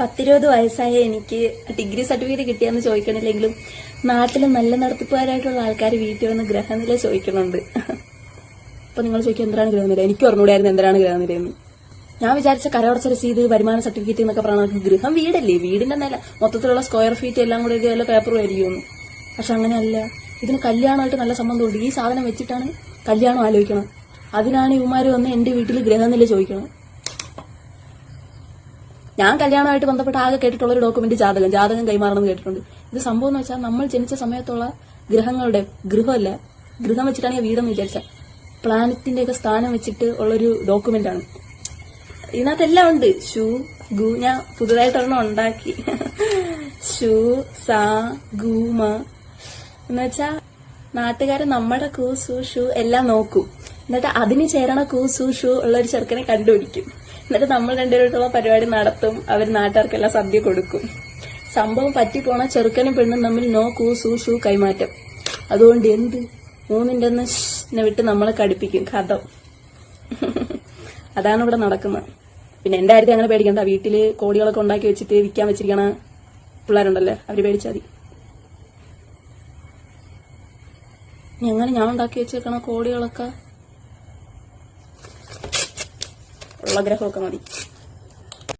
പത്തിരുപത് വയസ്സായ എനിക്ക് ഡിഗ്രി സർട്ടിഫിക്കറ്റ് കിട്ടിയെന്ന് ചോദിക്കണില്ലെങ്കിലും നാട്ടിൽ നല്ല നടത്തിപ്പുകാരായിട്ടുള്ള ആൾക്കാർ വീട്ടിൽ വന്ന് ഗ്രഹനില ചോദിക്കണുണ്ട്. അപ്പൊ നിങ്ങൾ ചോദിക്കും എന്താണ് ഗ്രഹനില? എനിക്ക് പറഞ്ഞുകൂടായിരുന്നു എന്താണ് ഗ്രഹനില എന്ന് ഞാൻ വിചാരിച്ച കരവടച്ച രസീത് വരുമാന സർട്ടിഫിക്കറ്റ് എന്നൊക്കെ പറഞ്ഞാൽ ഗൃഹം വീടല്ലേ? വീടിന്റെ നില. മൊത്തത്തിലുള്ള സ്ക്വയർ ഫീറ്റ് എല്ലാം കൂടെ ഇതുപോലെ പേപ്പറും ആയിരിക്കുമെന്ന് പക്ഷെ അങ്ങനെയല്ല. ഇതിന് കല്യാണമായിട്ട് നല്ല സംബന്ധമുണ്ട്. ഈ സാധനം വെച്ചിട്ടാണ് കല്യാണം ആലോചിക്കണം. അതിനാണ് ഇവന്മാർ വന്ന് എന്റെ വീട്ടിൽ ഗ്രഹനില ചോദിക്കണം. ഞാൻ കല്യാണമായിട്ട് ബന്ധപ്പെട്ട് ആകെ കേട്ടിട്ടുള്ള ഒരു ഡോക്യുമെന്റ് ജാതകം ജാതകം കൈമാറണം എന്ന് കേട്ടിട്ടുണ്ട്. ഇത് സംഭവം എന്ന് വെച്ചാൽ നമ്മൾ ജനിച്ച സമയത്തുള്ള ഗ്രഹങ്ങളുടെ ഗൃഹമല്ല ഗൃഹം വെച്ചിട്ടാണ് വീടെന്ന് വിചാരിച്ച പ്ലാനറ്റിന്റെ ഒക്കെ സ്ഥാനം വെച്ചിട്ട് ഉള്ളൊരു ഡോക്യുമെന്റ് ആണ്. ഇതിനകത്ത് എല്ലാം ഉണ്ട്. ഷൂ ഗു ഞാൻ പുതുതായിട്ടൊരെണ്ണം ഉണ്ടാക്കി. ഷൂ സാ എന്ന് വെച്ചാ നാട്ടുകാര് നമ്മുടെ കൂ എല്ലാം നോക്കും. എന്നിട്ട് അതിന് ചേരണ കൂ ഉള്ള ഒരു ചെറുക്കനെ കണ്ടുപിടിക്കും. എന്നിട്ട് നമ്മൾ രണ്ടുപേരോട്ടുള്ള പരിപാടി നടത്തും. അവർ നാട്ടുകാർക്കെല്ലാം സദ്യ കൊടുക്കും. സംഭവം പറ്റിപ്പോണ ചെറുക്കനും പെണ്ണും തമ്മിൽ നോ കൂ കൈമാറ്റം. അതുകൊണ്ട് എന്ത്? മൂന്നിന്റെ ഒന്ന് വിട്ട് നമ്മളെ കടുപ്പിക്കും. കഥ. അതാണ് ഇവിടെ നടക്കുന്നത്. പിന്നെ എന്റെ കാര്യത്തിൽ അങ്ങനെ പേടിക്കണ്ട? വീട്ടിൽ കോടികളൊക്കെ ഉണ്ടാക്കി വെച്ചിട്ട് വിൽക്കാൻ വെച്ചിരിക്കണ പിള്ളേരുണ്ടല്ലേ? അവർ പേടിച്ചാൽ മതി. ഞങ്ങൾ ഞാൻ ഉണ്ടാക്കി വെച്ചേക്കണ കോടികളൊക്കെ ഉള്ള ഗ്രഹമൊക്കെ മതി.